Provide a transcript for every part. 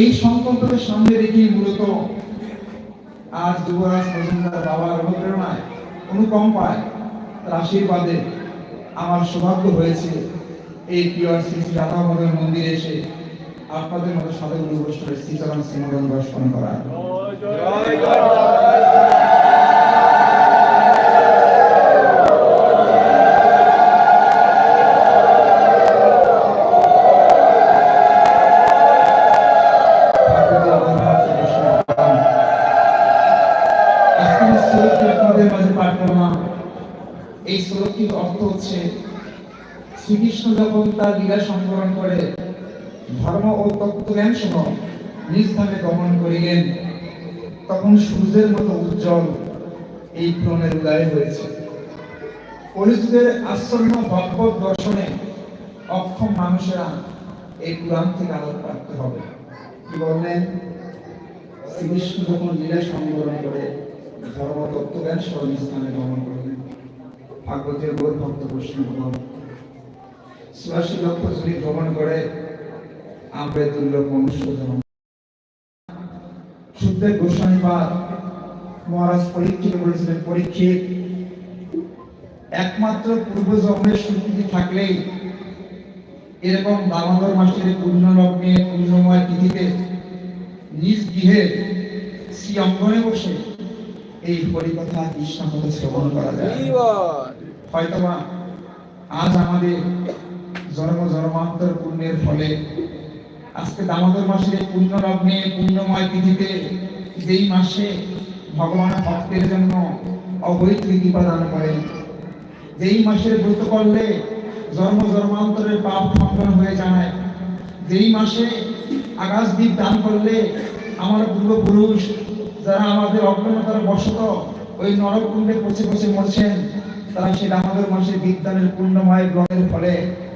এই সংকল্পকে সামনে রেখে মূলত আজ যুবরাজ মজুমদার বাবার অনুপ্রেরণায়, অনুকম্পায়, তার আশীর্বাদে আমার সৌভাগ্য হয়েছে এই পিওর শ্রী শ্রী রাধা মন্দিরে এসে আপনাদের মতো সাধারণ বৈষ্ণবের শ্রীচরণ শ্রীমদন দর্শন করা। লীলা সংবরণ করে, ধর্ম ও তত্ত্বজ্ঞান সহ নিজ ধামে গমন করিলেন। তখন সূর্যের মতো উজ্জ্বল এই প্রণের উদয় হয়েছে। কলিযুগের আশ্চর্য ভগবত দর্শনে অক্ষম মানুষেরা এই পুরাণ থেকে আলোক প্রাপ্ত হবে। কি বললেন? শ্রীকৃষ্ণ যখন লীলা সংবরণ করে ধর্ম তত্ত্বজ্ঞান সহ নিজ স্থানে গমন করলেন, ভাগবতের গৌর ভক্ত বৈষ্ণবগণ চুরাশি লক্ষ জুড়ি ভ্রমণ করে আমরা দুর্লভ মনুষ্য জন্ম সুখদেব গোস্বামী পাদ মহারাজ পরীক্ষিত বলেছিলেন পরীক্ষিত একমাত্র পূর্ব জন্মের স্বীকৃতি থাকলেই এরকম দামোদর মাসের পূর্ণ লগ্নে পূর্ণময় তিথিতে নিজ গৃহে শ্রী অঙ্গনে বসে এই হরিকথা কৃষ্ণ কথা শ্রবণ করা যায়। হয়তোবা আজ আমাদের জন্ম জন্মান্তর পুণ্যের ফলে। আজকে দামোদর মাসে এই পুণ্য লগ্নে পুণ্যময় তিথিতে যেই মাসে ভগবান ভক্তের জন্য অবৈধ কৃপা দান করেন, যেই মাসের ব্রত করলে জন্ম জন্মান্তরের পাপ খণ্ডন হয়ে যায়, যেই মাসে আকাশ দ্বীপ দান করলে আমার পূর্বপুরুষ যারা আমাদের অজ্ঞানতার বশত ওই নরকুণ্ডে পচে পচে মরছেন, তারা সেই দামোদর মাসে বিদ্যানের পূর্ণময় গ্রহের ফলে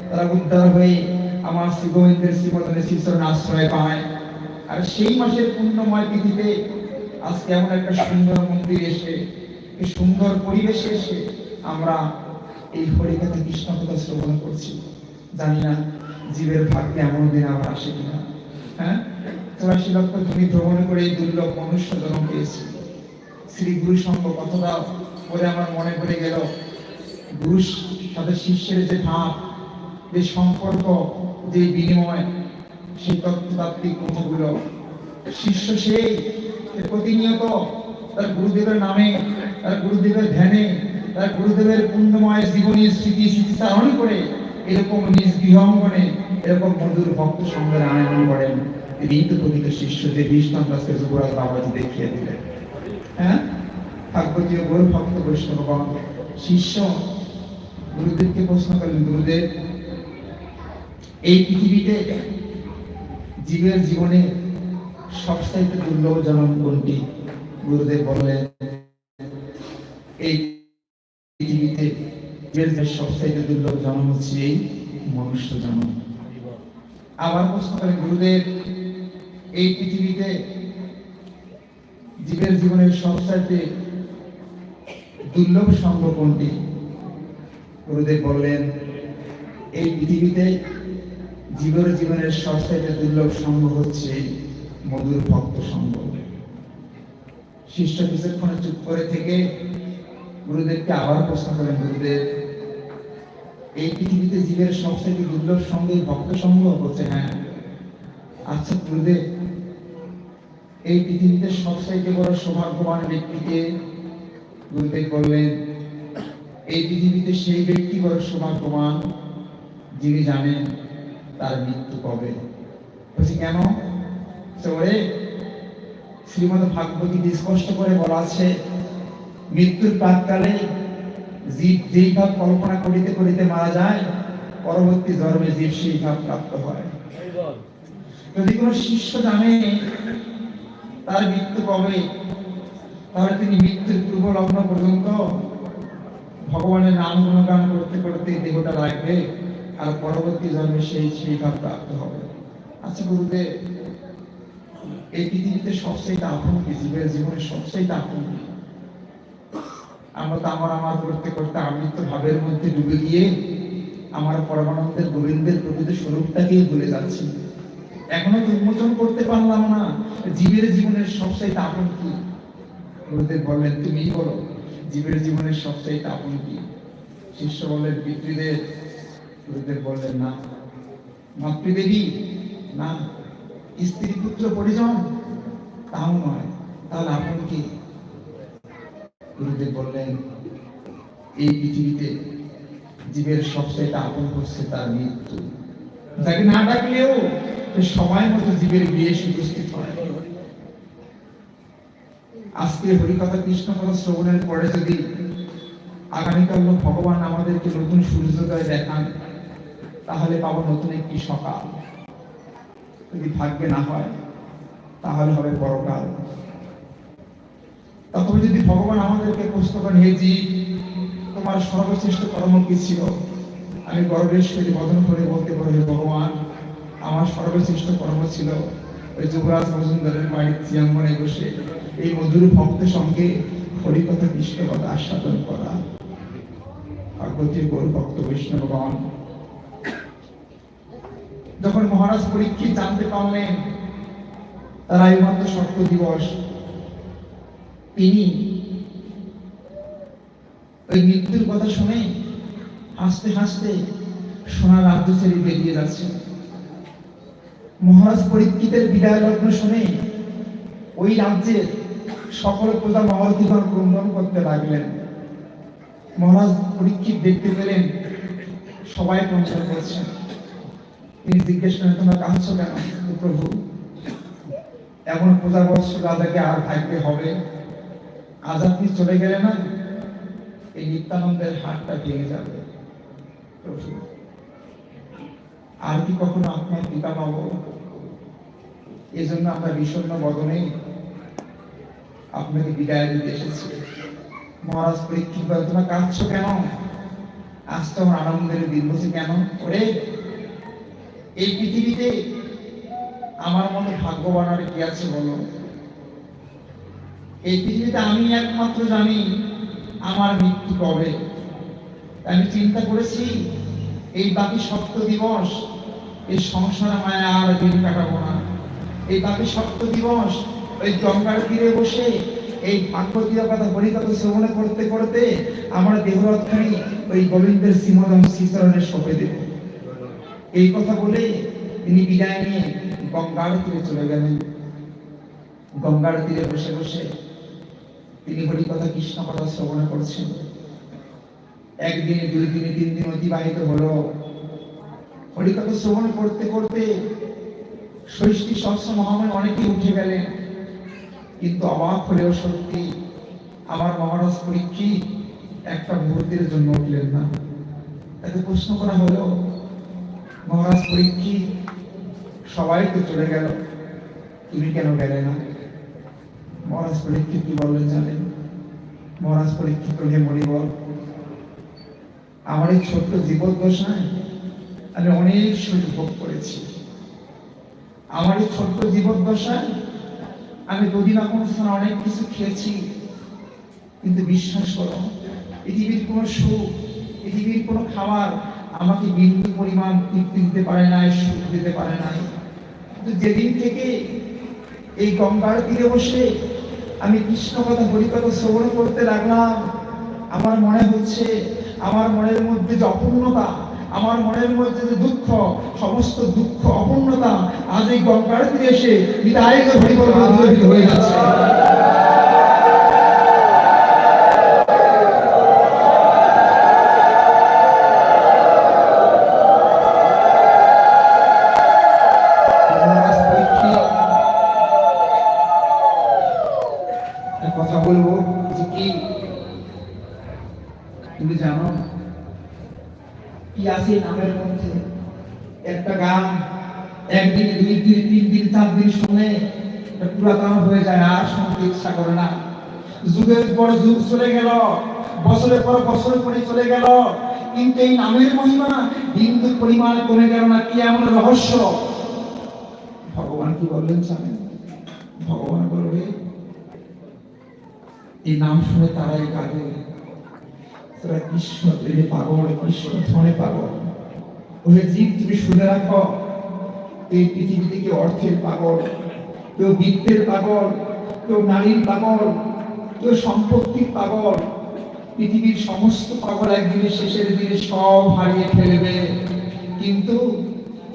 তারা উদ্ধার হয়ে আমার শ্রী গোবিন্দের শ্রীমদনের শিষ্যর আশ্রয় পায়। আর সেই মাসের পূর্ণময় তিথিতে আজকে এমন একটা সুন্দর মন্দির এসে সুন্দর পরিবেশে এসে আমরা এই হরিকথা কৃষ্ণ কথা শ্রবণ করছি। জানি না জীবের ভাগ্যে এমন দিন আবার আসে কিনা। হ্যাঁ? চৌরাশি লক্ষ তুমি ভ্রমণ করে এই দুর্লভ মনুষ্য জন্ম পেয়েছি। শ্রী গুরু সঙ্গ কথাটা বলে আমার মনে পড়ে গেল। গুরু সাথে শিষ্যের যে ভাব যে সম্পর্ক, যে বিনিময় সেই তত্ত্বতাত্ত্বিক কথাগুলো শিষ্য সেই প্রতিনিয়ত তার গুরুদেবের নামে, তার গুরুদেবের ধ্যানে, তার গুরুদেবের পুণ্যময় জীবনী, স্মৃতি, স্মৃতিচারণ করে এরকম নিজ গৃহঙ্গনে এরকম মধুর ভক্ত সঙ্গে আনয়ন করেন। তিনি তো শিষ্য, যে বিষ্ণু দাসকে যুবরাজ বাবাজি দেখিয়ে দিলেন। হ্যাঁ? ভাগবতীয় গৌর ভক্ত বৈষ্ণবগণ। শিষ্য, গুরুদেবকে প্রশ্ন করলেন, গুরুদেব এই পৃথিবীতে জীবের জীবনে সবচাইতে দুর্লভ জনম কোনটি? গুরুদেব বললেন, এই পৃথিবীতে জীবের দুর্লভ জন্ম হচ্ছে এই মনুষ্য জন্ম। আবার প্রশ্ন করেন গুরুদেব, এই পৃথিবীতে জীবের জীবনের সবচাইতে দুর্লভ সঙ্গ কোনটি? গুরুদেব বললেন, এই পৃথিবীতে জীবের জীবনের সবচাইতে দুর্লভ সঙ্গ হচ্ছে মধুর ভক্ত সঙ্গ শিষ্য কিছুক্ষণে চুপ করে থেকে গুরুদেবকে আবার প্রশ্ন করেন, গুরুদেব, এই পৃথিবীতে জীবের সবচেয়ে দুর্লভ সঙ্গে ভক্ত সঙ্গ হচ্ছে হ্যাঁ আচ্ছা গুরুদেব, এই পৃথিবীতে সবচাইতে বড় সৌভাগ্যবান ব্যক্তিকে গুরুদেব বললেন, এই পৃথিবীতে সেই ব্যক্তি বড় সৌভাগ্যবান যিনি জানেন তার মৃত্যু কবে? বলছি, কেন? ওরে শ্রীমদ ভাগবতী স্পষ্ট করে বলা আছে, মৃত্যুর প্রাককালে জীব যেই ভাব কল্পনা করিতে করিতে মারা যায়, পরবর্তী জন্মে জীব সেই ভাব প্রাপ্ত হয়। যদি কোনো শিষ্য জানে তার মৃত্যু কবে, তাহলে তিনি মৃত্যুর পূর্ব লগ্ন পর্যন্ত ভগবানের নাম গুণগান করতে করতে দেহটা রাখবে। আর পরবর্তী জন্মে সেই সেই ভাব প্রাপ্ত হবে। আচ্ছা গুরুদেব এই পৃথিবীতে সবচেয়ে আপন কি? জীবের জীবনে সবচেয়ে আপন কি? আমরা তো আমার আমার করতে করতে আমৃত্য ভাবের মধ্যে ডুবে গিয়ে আমার পরমানন্দের গোবিন্দের প্রকৃত স্বরূপটাকেই ভুলে যাচ্ছি। এখনও তো উন্মোচন করতে পারলাম না। জীবের জীবনের সবচাইতে আপন কি? গুরুদেব বললেন, তুমিই বলো, জীবের জীবনের সবচাইতে আপন কি? শিষ্য বললেন পিতৃদেব গুরুদেব বললেন, না মাতৃদেবী না, স্ত্রী পুত্র পরিজন, তাও নয়। তাহলে আপন কি? গুরুদেব বললেন, এই পৃথিবীতে জীবের সবচেয়ে আপন হচ্ছে তার মৃত্যু। যাকে না ডাকলেও সময় মতো জীবের বিয়ে উপস্থিত হয়। আজকে হরিকথা কৃষ্ণ কথা শ্রবণের পরে যদি আগামীকাল ভগবান আমাদেরকে নতুন সূর্যোদয় দেখান তাহলে পাবো নতুন একটি সকাল। যদি ভাগ্যে না হয়, তাহলে হবে পরকাল। তখন যদি ভগবান আমাদেরকে প্রশ্ন করেন, হে জীব, তোমার সর্বশ্রেষ্ঠ কর্ম কি ছিল? আমি গর্বের সহিত বদন করে বলতে পারি ভগবান, আমার সর্বশ্রেষ্ঠ কর্ম ছিল ওই যুবরাজ মজুমদারের বাড়ির চিয়াঙ্গনে বসে এই মধুর ভক্তের সঙ্গে হরিকথা কৃষ্ণ কথা আস্বাদন করা। ভাগবতীর গৌর ভক্ত বৈষ্ণবগণ যখন মহারাজ পরীক্ষিত জানতে পারলেন আয়ুমাত্র সত্য দিবস। তিনি ওই মৃত্যুর কথা শুনে হাসতে হাসতে সোনার রাজ্য ছেড়ে বেরিয়ে যাচ্ছে। মহারাজ পরীক্ষিতের বিদায় লগ্ন শুনে ওই রাজ্যের সকল প্রজা মহর্ষিগণ ক্রন্দন করতে লাগলেন। মহারাজ পরীক্ষিত দেখতে পেলেন, সবাই ক্রন্দন করছেন তিনি জিজ্ঞেস করেন তোমরা কাঁদছো কেন? প্রভু, এমন পূজা বৎস রাজাকে আর ভাগ্যে হবে। আজ আপনি চলে গেলে না? এই নিত্যানন্দের হাতটা ভেঙে যাবে। প্রভু, আর কি কখনো আপনার পিতা পাব? এই জন্য আমরা বিষণ্ণ বদনে আপনাকে বিদায় দিতে এসেছি। মহারাজ পরীক্ষিত, তোমরা কাঁদছো কেন? আজ তো আমার আনন্দের দিন, বলছি কেন? ওরে এই পৃথিবীতে আমার মনে ভাগ্যবান আর কি আছে বলো? এই পৃথিবীতে আমি একমাত্র জানি আমার মৃত্যু কবে। আমি চিন্তা করেছি, এই বাকি সপ্ত দিবস এই সংসার মায়া আর দিন কাটাবো না। এই বাকি সপ্ত দিবস ওই গঙ্গার তীরে বসে এই ভাগবতীয় কথা হরিকথা শ্রবণে করতে করতে আমার দেহরত্খানি ওই গোবিন্দের শ্রীমদম শ্রীচরণের সপে দেব। এই কথা বলে তিনি বিদায় নিয়ে গঙ্গার তীরে চলে গেলেন। গঙ্গার তীরে বসে বসে তিনি হরিকথা কৃষ্ণ কথা শ্রবণ করছেন। একদিনে দুই দিনে তিন দিন অতিবাহিত হলো। হরিকথা শ্রবণ করতে করতে ষষ্ঠী সহস্র মহাময় অনেকেই উঠে গেলেন। কিন্তু অবাক হলেও সত্যি আমার মহারাজ পরীক্ষিত একটা মুহূর্তের জন্য উঠলেন না। তাকে প্রশ্ন করা হলো মহারাজ পরীক্ষিত সবাই তো চলে গেল। তুমি কেন গেলে না? মহারাজ পরীক্ষিত কি বললেন জানেন মহারাজ পরীক্ষিত হে মরিবল আমার এই ছোট্ট জীবদ্দশায় আমি অনেক সুখ ভোগ করেছি। আমার এই ছোট্ট জীবদ্দশায় আমি দুদিন স্থানে অনেক কিছু খেয়েছি। কিন্তু বিশ্বাস করো, পৃথিবীর কোনো সুখ, পৃথিবীর কোনো খাবার আমাকে বিন্দু পরিমাণ তৃপ্তি দিতে পারে নাই, সুখ দিতে পারে নাই। কিন্তু যেদিন থেকে এই গঙ্গার তীরে বসে আমি কৃষ্ণ কথা হরিকথা শ্রবণ করতে লাগলাম, আমার মনে হচ্ছে, আমার মনের মধ্যে যে অপূর্ণতা, আমার মনের মধ্যে যে দুঃখ, সমস্ত দুঃখ, অপূর্ণতা আজ এই গঙ্গার তীরে এসে বিদায় হয়ে যাচ্ছে। বছরের পর বছর পরে চলে গেল। কিন্তু এই নামের মহিমা বিন্দু পরিমাণ কমে গেল না, কি এমন রহস্য? ভগবান কি বললেন জানেন ভগবান বলবে এই নাম শুনে তারাই তারা কৃষ্ণ প্রেমে কৃষ্ণ ধনে জীব, তুমি শুনে রাখো, এই পৃথিবী থেকে অর্থের পাগল, কেউ বিত্তের পাগল, কেউ নারীর পাগল, কেউ সম্পত্তির পাগল পৃথিবীর সমস্ত পাগল একদিনের শেষের দিনে সব হারিয়ে ফেলবে। কিন্তু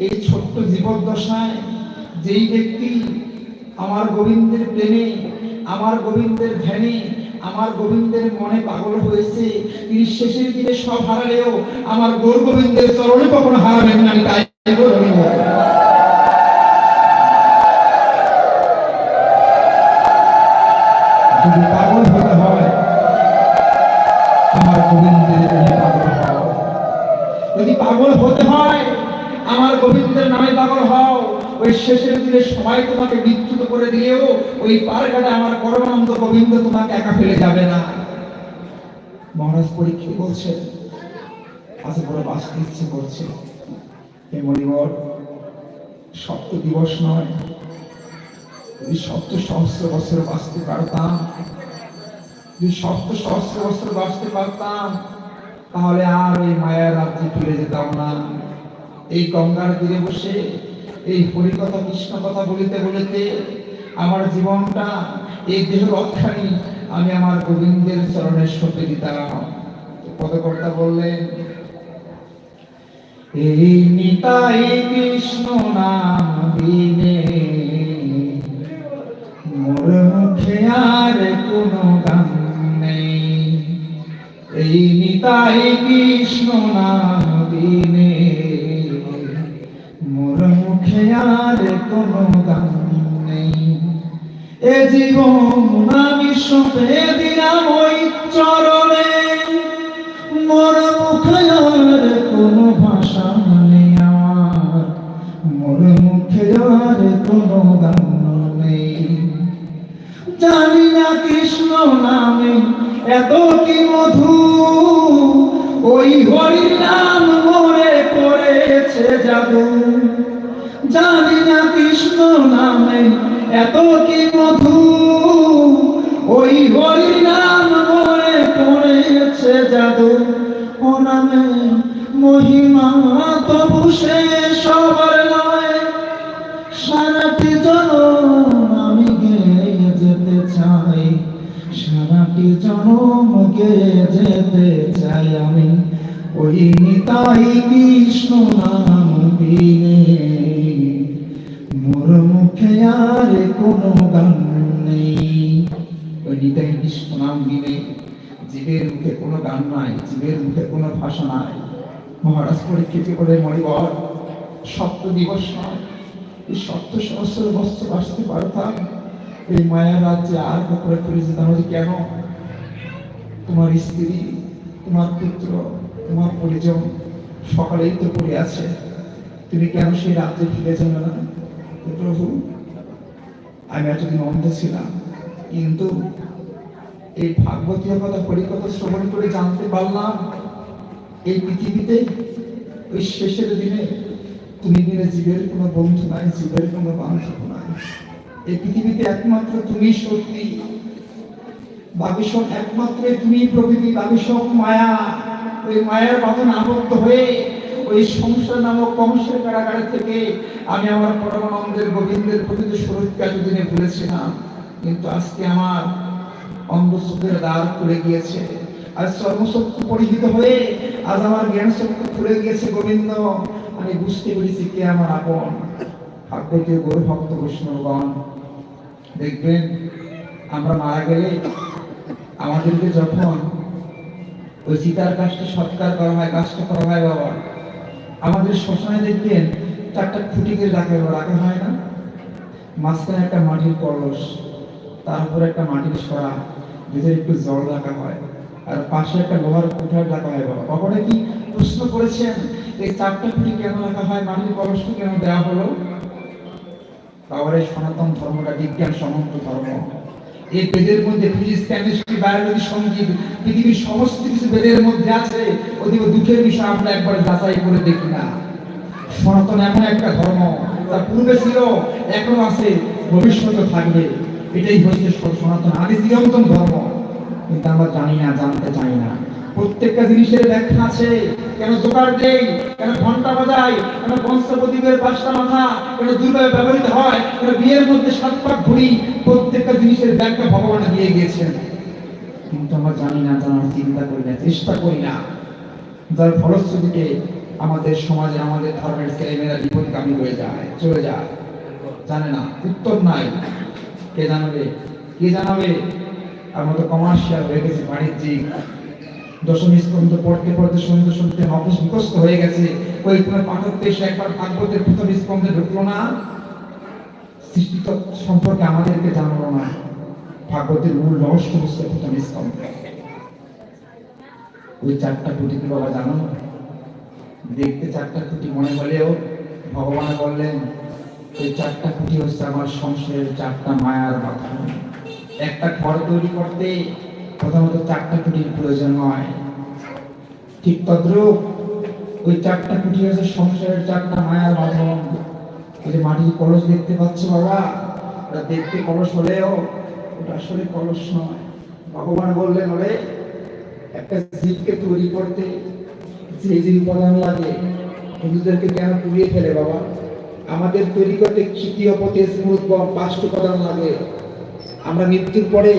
এই ছোট্ট জীবদ্দশায় যেই ব্যক্তি আমার গোবিন্দের প্রেমে, আমার গোবিন্দের ধ্যানে, আমার গোবিন্দের মনে পাগল হয়েছে, তিনি শেষের দিনে সব হারালেও আমার গৌর গোবিন্দের চরণে কখনো হারাবেন না, আমি তাই যদি পাগল হতে হয়। আমার গোবিন্দের নামে পাগল হও। ওই শেষের দিনে সবাই তোমাকে বিচ্যুত করে দিলেও ওই পারঘাটে আমার পরমানন্দ গোবিন্দ তোমাকে একা ফেলে যাবে না। মহারাজ পরীক্ষা বলছে আজ বড় বাঁচতে ইচ্ছে করছে। হে মণিবর, সপ্ত দিবস নয়। যদি সপ্ত সহস্র বছর বাঁচতে পারতাম, যদি সপ্ত সহস্র বছর বাঁচতে পারতাম তাহলে আর ওই মায়ার রাজ্যে ফিরে যেতাম না। এই গঙ্গার তীরে বসে, এই হরিকথা কৃষ্ণ কথা বলিতে বলিতে আমার জীবনটা, এই দেহ রক্ষানি আমি আমার গোবিন্দের চরণে সঁপে দিতাম। পদকর্তা বললেন, এই নিতাই কৃষ্ণ নাম দিনে নিতাই কৃষ্ণ নাম দিনে মোর মুখে আর কোনো দাম নেই। এ জীবন আমি সপে দিলাম ওই চরণে। মোর জাদু জানি না কৃষ্ণ নামে এত কি মধু। ওই হরি নাম পড়েছে জাদু। ও নামে মহিমা, তবু সে সবার সারাটি আমি গেয়ে যেতে চাই। সারাটি জনম যেতে চাই আমি। ওই নিতাই কৃষ্ণ নাম দিনে মুখে আর কোনো গান নেই। ওই নিতাই কৃষ্ণ নাম দিনে জীবের মুখে কোনো গান নাই, জীবের মুখে কোনো ভাষা নাই। মহারাজ পরীক্ষিত করে মরিবর সপ্ত দিবস নয় এই সপ্ত সহস্র বস্ত্র বাঁচতে পারতাম। এই মায়া রাজ্যে আর করে ফিরে যেতাম। কেন? তোমার স্ত্রী, তোমার পুত্র, তোমার পরিজন সকালেই তো পড়ে আছে। তুমি কেন সেই রাজ্যে ফিরে যাবে না? প্রভু, আমি এতদিন অন্ধ ছিলাম, কিন্তু এই ভাগবতীয় কথা, হরিকথা শ্রবণ করে জানতে পারলাম, এই পৃথিবীতে ওই শেষের দিনে তুমি দিনে জীবের কোনো বন্ধু নাই, জীবের কোনো বান্ধব নাই। এই পৃথিবীতে একমাত্র তুমি সত্যি। বাকি সব একমাত্র তুমি প্রকৃতি বাকি সব মায়া, ওই মায়ার বাঁধন আবদ্ধ হয়ে ওই সংসার নামক কংসের কারাগারে থেকে আমি আমার পরমানন্দের গোবিন্দের প্রতি যে স্বরূপকে এতদিনে ভুলেছিলাম। কিন্তু আজকে আমার অন্ধচোখের দ্বার খুলে গিয়েছে। আজ সর্বশক্তি পরিহিত হয়ে আজ আমার জ্ঞান শক্তি খুলে গিয়েছে গোবিন্দ। আমি বুঝতে পেরেছি কে আমার আপন। ভাগ্যকে গরু ভক্ত বৈষ্ণবগণ, দেখবেন আমরা মারা গেলে আমাদেরকে যখন ওই চিতার কাজটা সৎকার করা হয়, কাজটা করা হয়, বাবা। আমাদের শ্মশানে দেখবেন চারটা খুঁটিকে রাখা রাখা হয় না। মাঝখানে একটা মাটির কলস তার উপরে একটা মাটির সরা, ভিতরে একটু জল রাখা হয়, আর পাশে একটা লোহার কুঠার রাখা হয় বাবা কখনো কি প্রশ্ন করেছেন এই চারটা খুঁটি কেন রাখা হয়, মাটির কলসটা কেন দেওয়া হলো? বাবার সনাতন ধর্মটা বিজ্ঞান সম্মত ধর্ম। এই বেদের মধ্যে ফিজিক্স কেমিস্ট্রি বায়োলজি সংগীত, পৃথিবীর সমস্ত কিছু বেদের মধ্যে আছে, অতীব দুঃখের বিষয় আমরা একবার যাচাই করে দেখি না। সনাতন এমন একটা ধর্ম তার পূর্বে ছিল, এখন আছে ভবিষ্যতে থাকবে। এটাই হচ্ছে সনাতন আদি চিরন্তন ধর্ম। কিন্তু আমরা জানি না, জানতে চাই না। প্রত্যেকটা জিনিসের ব্যাখ্যা আছে, কেন জোগাড় দেই কেন ঘণ্টা বাজাই কেন পঞ্চপ্রদীপের পাঁচটা মাথা, কেন দুর্গায় ব্যবহৃত হয়, কেন বিয়ের মধ্যে সাত পাক ঘুরি প্রত্যেকটা জিনিসের ব্যাখ্যা ভগবান দিয়ে গিয়েছেন। কিন্তু আমরা জানি না জানার চিন্তা করি না, চেষ্টা করি না। যার ফলশ্রুতিতে আমাদের সমাজে, আমাদের ধর্মের ছেলেমেয়েরা বিপদগামী হয়ে যায়, চলে যায়। জানে না, উত্তর নাই। কে জানাবে? কে জানাবে? আমরা তো কমার্শিয়াল হয়ে গেছে বাণিজ্যিক। দশম স্কন্ধ পড়তে পড়তে, শুনতে শুনতে মুখস্থ হয়ে গেছে। ওই পাঠককে এসে একবার ভাগবতের প্রথম স্কন্ধে ঢুকলো না। সৃষ্টিতত্ত্ব সম্পর্কে আমাদেরকে জানালো না ভাগবতের মূল রহস্য হচ্ছে প্রথম স্কন্ধে ওই চারটা কুটি কি বাবা জানো? দেখতে চারটা কুটি মনে হলেও ভগবান বললেন, ওই চারটা কুটি হচ্ছে আমার সংসারের চারটা মায়ার মাথা। একটা ঘর তৈরি করতে প্রথমত চারটা কুটির প্রয়োজন হয়। ঠিক তদ্রুপ ওই চারটা কুটি হচ্ছে সংসারের চারটা মায়ার বাঁধন যে মাটির কলস দেখতে পাচ্ছ বাবা? ওটা দেখতে কলস হলেও ওটা আসলে কলস নয়। ভগবান বললেন, ওরে, একটা জীবকে তৈরি করতে যে যে উপাদান লাগে, হিন্দুদেরকে কেন পুড়িয়ে ফেলে বাবা? আমাদের তৈরি করতে তৃতীয় পথে স্মৃত পাঁচটি উপাদান লাগে। আমরা মৃত্যুর পরে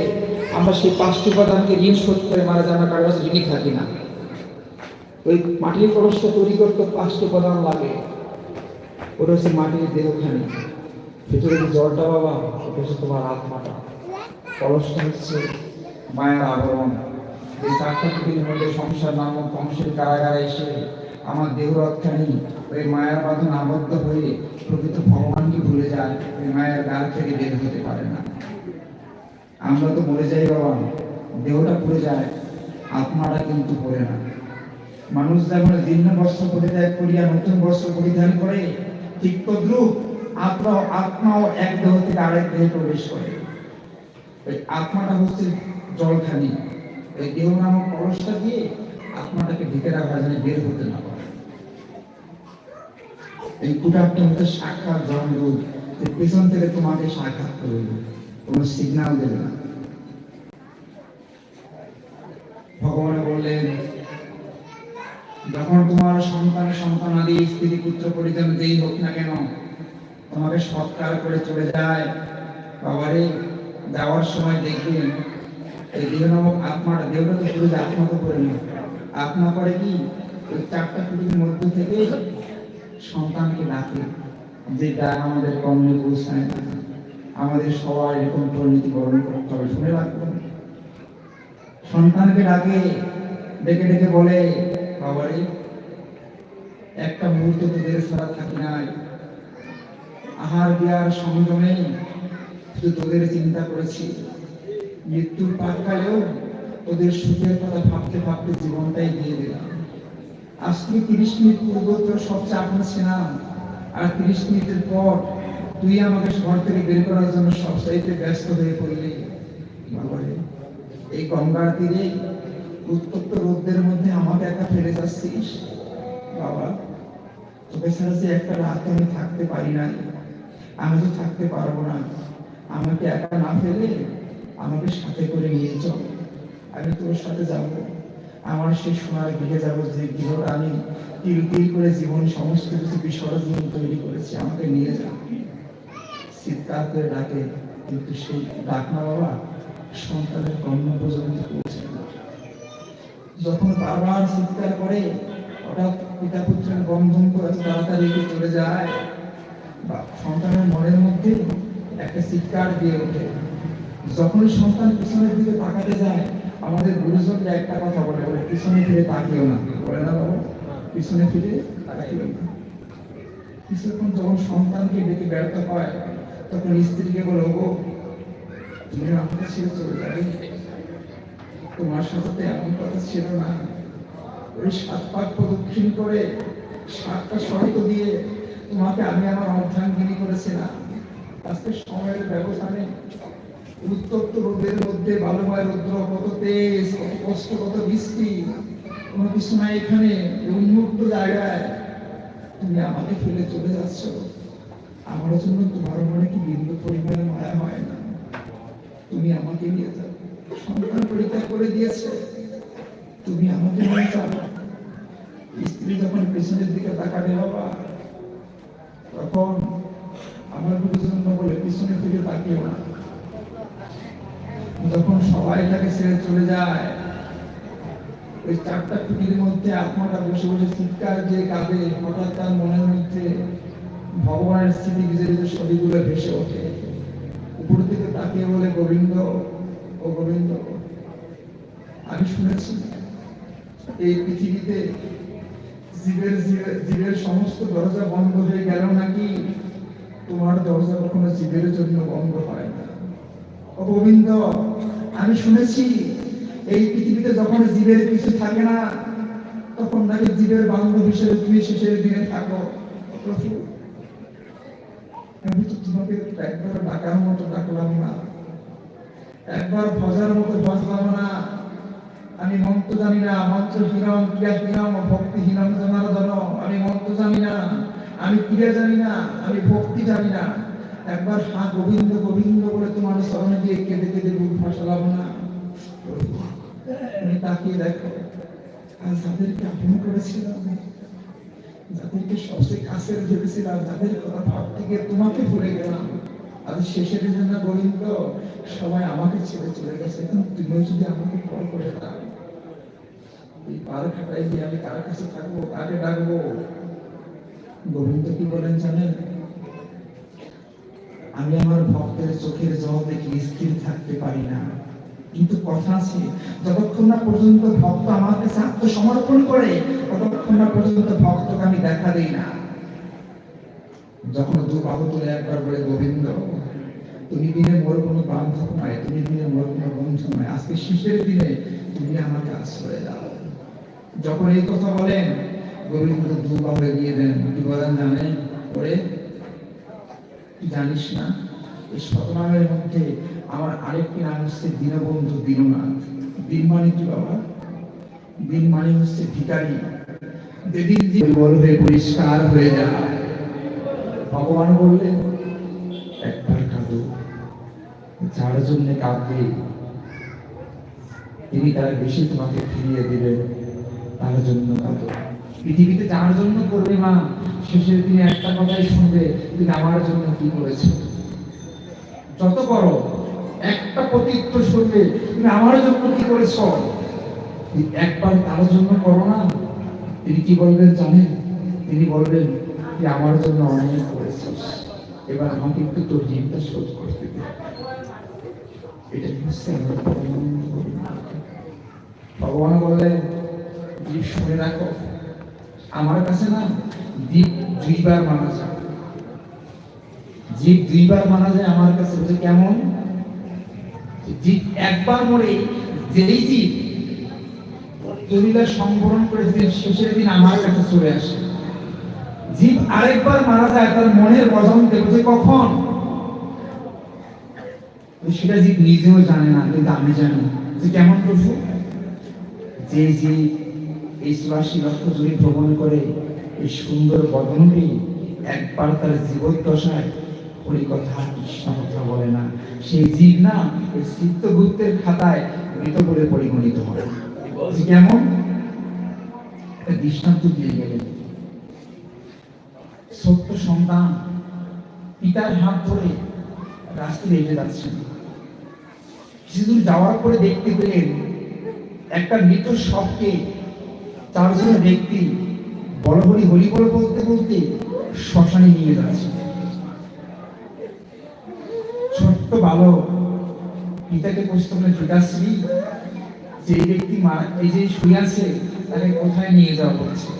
আমরা সেই পাঁচটি উপাদানকে ঋণ শোধ করে মারা যায় আমরা কারও ঋণই থাকি না। ওই মাটির কলসটা তৈরি করতে পাঁচটি উপাদান লাগে। ওটা হচ্ছে মাটির দেহখানি। ভেতরে যে জলটা বাবা ওটা হচ্ছে তোমার আত্মাটা। কলসটা হচ্ছে মায়ের আবরণ এই চারটা কুটির মধ্যে সংসার নামক কংসের কারাগারে এসে আমার দেহ রক্ষানি ওই মায়ের বাঁধন আবদ্ধ হয়ে প্রকৃত ভগবানকে ভুলে যায় ওই মায়ের গাল থেকে বের হতে পারে না। আমরা তো মরে যাই বাবা। দেহটা পড়ে যায়, আত্মাটা কিন্তু পড়ে না। মানুষ যেমন জীর্ণ বস্ত্র পরিত্যাগ করিয়া নতুন বস্ত্র পরিধান করে ঠিক তদ্রুপ আত্মা, আত্মাও এক দেহ থেকে আরেক দেহে প্রবেশ করে। ওই আত্মাটা হচ্ছে জলখানি। ওই দেহ নামক কলসটা দিয়ে আত্মাটাকে ঢেকে রাখা যেন বের হতে না পারে। এই কুটারটা হচ্ছে সাক্ষাৎ পেছন থেকে তোমাকে সাক্ষাৎ করবে কোনো সিগন্যাল দেবে না। ভগবান বললেন যখন তোমার সন্তান সন্তান আদি, স্ত্রী, পুত্র, পরিজন যেই হোক না কেন, তোমাকে সৎকার করে চলে যায়। বাবারে, যাওয়ার সময় দেখবেন এই দেহ নামক আত্মাটা দেহটা তো পুরো আত্মা তো করে না আত্মা করে কি? ওই চারটা কুটির মধ্যে থেকে সন্তানকে ডাকে যে ডাক আমাদের কর্মে পৌঁছায়। আমাদের সবাই এরকম পরিণতি বরণ করতে হবে, শুনে রাখবেন সন্তানকে ডাকে, ডেকে ডেকে বলে বাবারে একটা মুহূর্ত তোদের ছাড়া থাকি নাই। আহার বিয়ার সংযমে শুধু তোদের চিন্তা করেছি। মৃত্যুর পাককালেও তোদের সুখের কথা ভাবতে ভাবতে জীবনটাই দিয়ে দিলাম। আজকে তিরিশ মিনিট পূর্ব তোর সবচেয়ে আপন ছিলাম আর তিরিশ মিনিটের পর তুই আমাকে ঘর থেকে বের করার জন্য সবচাইতে ব্যস্ত হয়ে পড়লি। এই গঙ্গার তীরে উত্তপ্ত রোদের মধ্যে আমাকে একা ফেলে যাচ্ছিস? বাবা, তোকে ছাড়া যে একটা রাত আমি থাকতে পারি না। আমি তো থাকতে পারব না। আমাকে একা না ফেলে আমাকে সাথে করে নিয়ে চল। আমি তোর সাথে যাব। আমার সেই সোনার গৃহে যাব যে গৃহটা আমি তিল তিল করে জীবন, সমস্ত কিছু বিসর্জন তৈরি করেছি। আমাকে নিয়ে যা। চিৎকার করে ডাকে, কিন্তু সেই ডাক না বাবা সন্তানের কর্ম পর্যন্ত পৌঁছে। যখন বারবার চিৎকার করে, হঠাৎ পিতা পুত্রের বন্ধন করে তাড়াতাড়ি চলে যায়। বা সন্তানের মনের মধ্যে একটা চিৎকার দিয়ে ওঠে। যখন সন্তান পিছনের দিকে তাকাতে যায়, আমাদের গুরুজনরা একটা কথা বলে বলে, পিছনে ফিরে তাকিও না। বলে না বাবা, পিছনে ফিরে তাকিও না। কিছুক্ষণ যখন সন্তানকে ডেকে ব্যর্থ হয়, তখন স্ত্রীকে বলে ও তুমি আমাকে ছেড়ে চলে যাবে। তোমার সাথে এমন কথা ছিল না। ওই সাত পাক প্রদক্ষিণ করে সাতটা শর্ত দিয়ে তোমাকে আমি আমার অর্ধাঙ্গিনী করেছিলাম। আজকে সময়ের ব্যবধানে উত্তপ্ত রোদের মধ্যে বালুময় রৌদ্র কত তেজ কত কষ্ট কত বৃষ্টি, কোনো কিছু নাই এখানে, উন্মুক্ত জায়গায় তুমি আমাকে ফেলে চলে যাচ্ছ। আমার জন্য তোমার মনে কি বিন্দু পরিমাণে মায়া হয় না? তুমি আমাকে নিয়ে যাও। সন্তান পরীক্ষা করে দিয়েছে। তুমি আমাকে যখন পেছনের দিকে তাকাবে, বাবা, তখন আমার জন্য বলে পিছনে ফিরে তাকিও না যখন সবাই তাকে ছেড়ে চলে যায়, ওই চারটা খুঁটির মধ্যে আত্মাটা বসে বসে চিৎকার যে কাঁদে হঠাৎ তার মনের মধ্যে ভগবানের স্মৃতি ছবিগুলো ভেসে ওঠে। উপর থেকে তাকিয়ে বলে, গোবিন্দ ও গোবিন্দ আমি শুনেছি এই পৃথিবীতে জীবের জীবের- সমস্ত দরজা বন্ধ হয়ে গেল নাকি? তোমার দরজা কখনো জীবের জন্য বন্ধ হয় না। ও গোবিন্দ আমি শুনেছি এই পৃথিবীতে যখন জীবের কিছু থাকে না, তখন নাকি জীবের বান্ধব হিসেবে তুমি শেষের দিনে থাকো। আমি তো তোমাকে একবার ডাকার মতো ডাকলাম না। একবার ভজার মতো ভজলাম না। আমি মন্ত্র জানি না, মন্ত্র হীনম ক্রিয়া হীনম ভক্তি হীনম জনার্দন আমি মন্ত্র জানি না, আমি ক্রিয়া জানি না, আমি ভক্তি জানি না। একবার হা গোবিন্দ গোবিন্দ বলে তোমার স্মরণে দিয়ে কেঁদে কেঁদে বুক ভাসালাম না। তাকিয়ে দেখো, আর যাদেরকে আপন করেছিলাম যাদেরকে সবচেয়ে কাছের ভেবেছিলাম যাদের কথা ভাব থেকে তোমাকে ভুলে গেলাম, আজ শেষের জন্য গোবিন্দ সবাই আমাকে ছেড়ে চলে গেছে তুমিও যদি আমাকে কল করে দাও। এই আমি কার কাছে থাকব, কাকে ডাকবো? গোবিন্দ কি বলেন জানেন? আমি আমার ভক্তের চোখের দেখে স্থির থাকতে পারি না। কিন্তু কথা আছে, যতক্ষণ না পর্যন্ত ভক্ত আমার কাছে আত্মসমর্পণ করে, ততক্ষণ না পর্যন্ত ভক্তকে আমি দেখা দিই না। যখন দু বাহু তুলে একবার বলে, গোবিন্দ তুমি দিনে মোর কোনো বান্ধব নয় তুমি দিনে মোর কোনো বন্ধু নয় আজকে শেষের দিনে তুমি আমাকে আশ্রয় দাও। যখন এই কথা বলেন গোবিন্দ দু বাহু এগিয়ে দেন। কি বলেন জানেন? ওরে জানিস না, এই শতনামের মধ্যে আমার আরেকটি নাম হচ্ছে দীনবন্ধু দীননাথ। দিন মানে কি বাবা? দিন মানে হচ্ছে ভিকারি দিন বল হয়ে পরিষ্কার হয়ে যায়। ভগবান বললেন কাঁদো যার জন্য কাঁদবে তিনি তার বেশি তোমাকে ফিরিয়ে দিবেন তার জন্য কাঁদো পৃথিবীতে যার জন্য করবে মা, শেষের দিনে একটা কথাই শুনবে, তুমি আমার জন্য কি করেছ? যত করো একটা প্রতিত্ব শুনবে, তুমি আমার জন্য কি করেছ? একবার তার জন্য করো না। তিনি কি বলবেন জানেন? তিনি বলবেন, তুই আমার জন্য অনেক করেছিস। এবার আমাকে একটু তোর ঋণটা শোধ করতে দে। ভগবান শুনে রাখো। আমার কাছে না দ্বীপ দুইবার মানা যায়। দুইবার মানা যায় আমার কাছে বলছে কেমন? জীব একবার মরে যেই জীব সংবরণ করে দিন শেষের দিন আমার কাছে চলে আসে। জীব আরেকবার মারা যায়, তার মনের বসন্তে বলছে কখন? সেটা জীব নিজেও জানে না, কিন্তু আমি জানি যে কেমন প্রভু? যে জীব এই চুরাশি লক্ষ জুড়ে ভ্রমণ করে, এই সুন্দর বদনটি একবার তার জীবদ্দশায় হরিকথা কৃষ্ণ কথা বলে না। সেই জীব না, এই চিত্তগুপ্তের খাতায় মৃত বলে পরিগণিত হয়। যে কেমন? একটা দৃষ্টান্ত দিয়ে গেলেন। সত্য সন্তান পিতার হাত ধরে রাস্তায় হেঁটে যাচ্ছেন। কিছুদূর যাওয়ার পরে দেখতে পেলেন একটা মৃত শবকে চারজন ব্যক্তি বড় হরি হরি বল বলতে বলতে শ্মশানে নিয়ে যাচ্ছে। ছোট্ট বালক পিতাকে প্রশ্ন করলেন পিতাশ্রী যে ব্যক্তি মারা এই যে শুয়ে আছে, তাকে কোথায় নিয়ে যাওয়া হচ্ছে?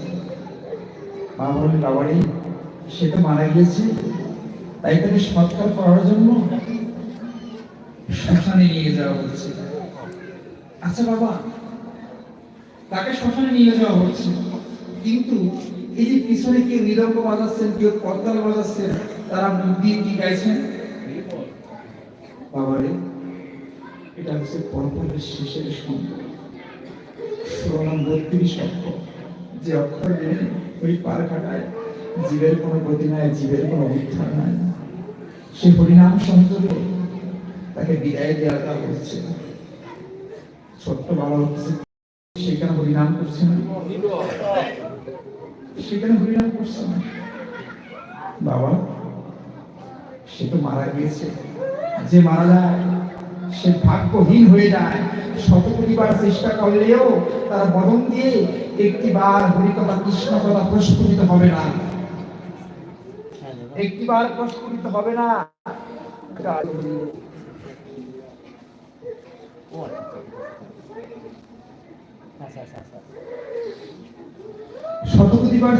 বাবা বলেন বাবারে, সে তো মারা গিয়েছে। তাই তাকে সৎকার করার জন্য শ্মশানে নিয়ে যাওয়া হচ্ছে আচ্ছা বাবা, তাকে শ্মশানে নিয়ে যাওয়া হচ্ছে কিন্তু এই যে পিছনে কেউ মৃদঙ্গ বাজাচ্ছেন, কেউ করতাল বাজাচ্ছেন, তারা মুখ দিয়ে কি গাইছেন? বাবারে, এটা হচ্ছে পরপরের শেষের সম্পর্ক ষোলো বত্রিশ যে অক্ষর নিয়ে ওই পার কাটায় জীবের কোনো গতি নাই জীবের কোনো উদ্ধার নাই। সে হরিনাম সংযোগে তাকে বিদায় দেওয়া হচ্ছে ছোট্ট বাবা হচ্ছে, সেখানে হরিনাম করছে না। সেখানে হরিনাম করছে না। বাবা, সে তো মারা গিয়েছে। যে মারা যায়, সে ভাগ্যহীন হয়ে যায়। শত কোটিবার চেষ্টা করলেও তার বদন দিয়ে একটি বার হরিকথা কৃষ্ণ কথা প্রস্ফুটিত হবে না। একটি বার প্রস্ফুটিত হবে না।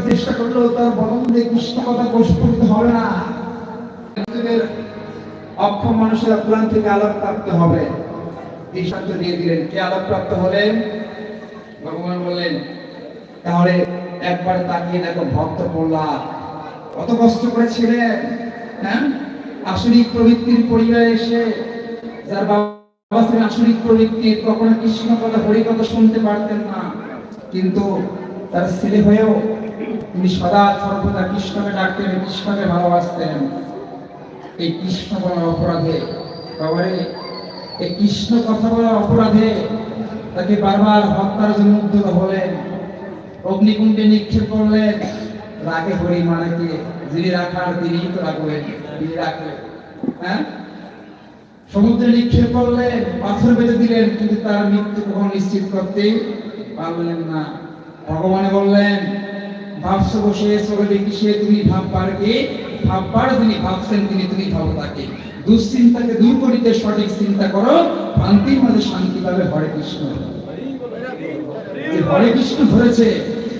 চেষ্টা করলেও তার বদন দিয়ে কৃষ্ণ কথা হবে না। অক্ষম মানুষেরা থেকে আলোক প্রাপ্ত হবে। এই দিয়ে দিলেন। কে আলোক প্রাপ্ত হলেন? ভগবান বললেন, তাহলে একবার তাকিয়ে দেখো ভক্ত প্রহ্লাদ, কত কষ্ট করেছিলেন হ্যাঁ? আসরিক প্রবৃত্তির পরিবারে এসে যার বাবা ছিলেন আসরিক প্রবৃত্তির কখনো কৃষ্ণ কথা, হরি কথা শুনতে পারতেন না। কিন্তু তার ছেলে হয়েও তিনি সদা সর্বদা কৃষ্ণকে ডাকতেন, কৃষ্ণকে ভালোবাসতেন। এই কৃষ্ণ বলার অপরাধে, বাবারে, এই কৃষ্ণ কথা বলার অপরাধে তাকে বারবার হত্যার জন্য উদ্যত হলেন, অগ্নিকুণ্ডে নিক্ষেপ করলেন। রাগে হরি মারাকে, যিনি রাখার তিনি তো রাখবেন তিনি রাখলেন হ্যাঁ? সমুদ্রে নিক্ষেপ করলেন পাথর বেঁধে দিলেন, কিন্তু তার মৃত্যু কখন নিশ্চিত করতে পারলেন না। ভগবানে বললেন, ভাবছ বসে চলবে কিসে তুমি ভাববার কে? ভাববার যিনি ভাবছেন তিনি তুমি ভাবো তাকে। দুশ্চিন্তাকে দূর করিতে সঠিক চিন্তা করো, ভ্রান্তির মাঝে শান্তি পাবে হরে কৃষ্ণ। হরে কৃষ্ণ ধরেছে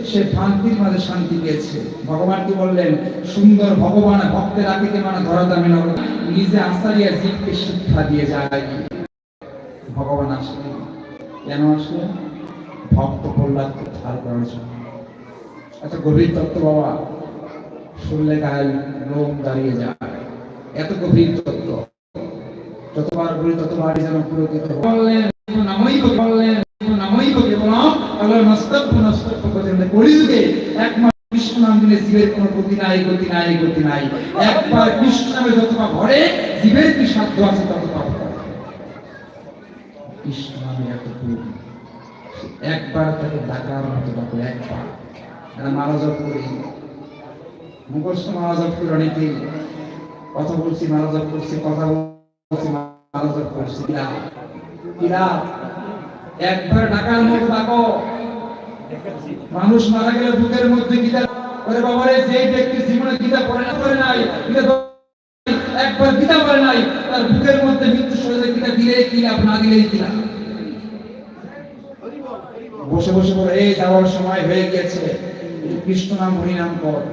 সে ভ্রান্তির মাঝে শান্তি পেয়েছে। ভগবান কি বললেন? সুন্দর ভগবান ভক্তের আকিতে মানে ধরা দামে নিজে আস্তারিয়া জীবকে শিক্ষা দিয়ে যায়। ভগবান আসলেন কেন আসলেন ভক্ত প্রহ্লাদকে উদ্ধার করার জন্য। এত গভীর তত্ত্ব বাবা। শুনলে গায়ে লোম দাঁড়িয়ে যায়। এত গভীর তত্ত্ব। যতবার বলি ততবারই যেন হয়। বললেন, নামই বললেন, নামই কেবল আল্লাহ নস্তব্য নস্তব্য করছেন কলিযুগে একমাত্র কৃষ্ণ নাম দিলে জীবের কোনো গতি নাই গতি নাই গতি নাই। একবার কৃষ্ণ নামে যতটা ভরে, জীবের কি সাধ্য আছে ততটা ভরে। কৃষ্ণ নামে এত। একবার তাকে ডাকার মতো ডাকো, একবার। এটা মারা জপ করি, মুখস্থ মারা জপ করি অনেকেই কথা বলছি মারা জপ করছি, কথা বলছি মারা জপ করছি। কিরা কিরা একবার ডাকার মতো ডাকো। মানুষ মারা গেলে বুকের মধ্যে গীতা ওরে বাবারে যে ব্যক্তি জীবনে গীতা পড়ে না, পড়ে নাই একবার গীতা পড়ে নাই, তার বুকের মধ্যে মৃত্যু শরীরে গীতা দিলে না বসে বসে বলে, এই যাওয়ার সময় হয়ে গেছে কৃষ্ণ নাম হরি নাম কর।